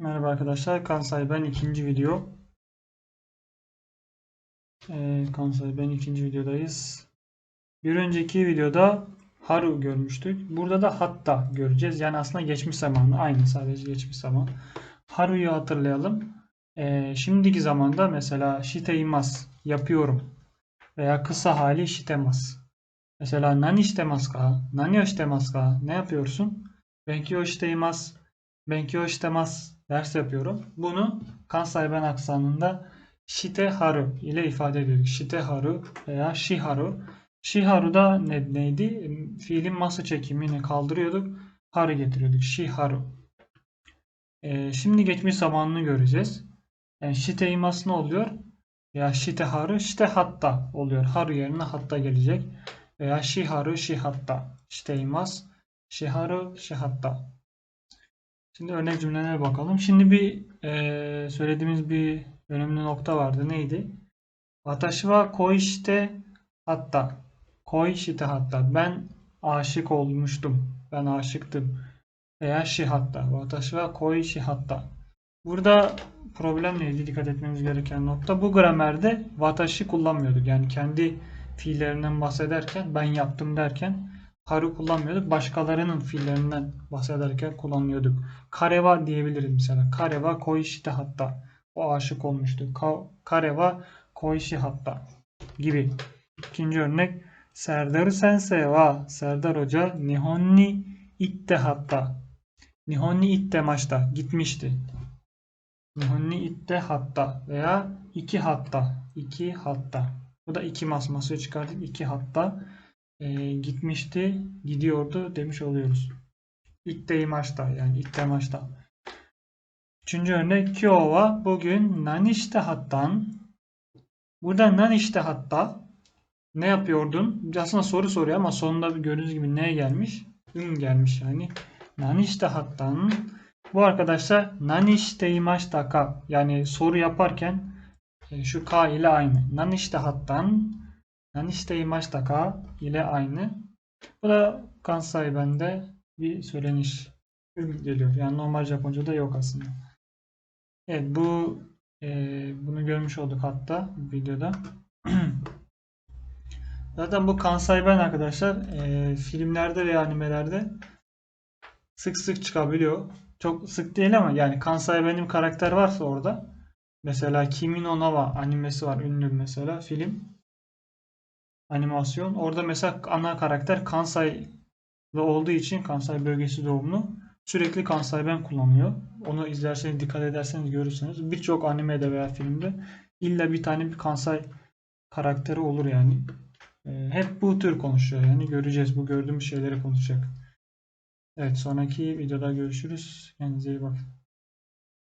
Merhaba arkadaşlar. Kansai ben ikinci video. Ee, Kansai ben ikinci videodayız. Bir önceki videoda Haru görmüştük. Burada da Hatta göreceğiz. Yani aslında geçmiş zamanı. Aynı sadece geçmiş zaman. Haru'yu hatırlayalım. Ee, şimdiki zamanda mesela shiteimas yapıyorum. Veya kısa hali shitemasu. Mesela nani shitemasu ka? Nani o? Ne yapıyorsun? Benkyou shiteimasu. Benkyou shitemasu ders yapıyorum. Bunu Kansai ben aksanında Shiteharu ile ifade ediyorduk. Shiteharu veya Shiharu. Shiharu da ne, neydi? Fiilin masa çekimini kaldırıyorduk. Haru getiriyorduk. Shiharu. Ee, şimdi geçmiş zamanını göreceğiz. Yani shiteimasu ne oluyor? Ya shiteharu, shitehatta oluyor. Haru yerine hatta gelecek. Veya shiharu, shihatta. Shiteimasu, shiharu, shihatta. Şimdi örnek cümlelere bakalım. Şimdi bir e, söylediğimiz bir önemli nokta vardı. Neydi? Watashi wa hatta. Koishite hatta. Ben aşık olmuştum. Ben aşıktım. Veya shi hatta. Watashi wa koishi hatta. Burada problem neydi? Dikkat etmemiz gereken nokta. Bu gramerde watashi kullanmıyorduk. Yani kendi fiillerinden bahsederken ben yaptım derken haru kullanmıyorduk. Başkalarının fiillerinden bahsederken kullanıyorduk. Kareva diyebiliriz mesela. Kareva koishite hatta. O aşık olmuştu. Ka kareva koishi hatta gibi. İkinci örnek. Serdar sensei wa Serdar Hoca Nihon ni itte hatta. Nihon ni itte maçta. Gitmişti. Nihon ni itte hatta veya iki hatta. iki hatta. Bu da iki masması çıkardık. iki hatta e, gitmişti, gidiyordu demiş oluyoruz. İtte maçta yani itte maçta. Üçüncü örnek Kyowa bugün nanişte hattan Burada nanişte hatta ne yapıyordun? Aslında soru soruyor ama sonunda gördüğünüz gibi ne gelmiş? Ün gelmiş yani. Nanişte hattan bu arkadaşlar nanişte imaçta ka yani soru yaparken e, şu ka ile aynı. Nanişte hattan nanişte imaçta ka ile aynı. Bu da Kansai bende bir söyleniş geliyor. Yani normal Japonca'da yok aslında. Evet bu e, bunu görmüş olduk hatta videoda. Zaten bu Kansai ben arkadaşlar e, filmlerde veya animelerde sık sık çıkabiliyor. Çok sık değil ama yani Kansai benim karakter varsa orada mesela Kimi no Na wa animesi var ünlü mesela film animasyon. Orada mesela ana karakter Kansai ve olduğu için Kansai bölgesi doğumlu sürekli Kansai ben kullanıyor. Onu izlerseniz dikkat ederseniz görürsünüz. Birçok animede veya filmde illa bir tane bir Kansai karakteri olur yani. Hep bu tür konuşuyor yani göreceğiz bu gördüğümüz şeyleri konuşacak. Evet sonraki videoda görüşürüz. Kendinize iyi bakın.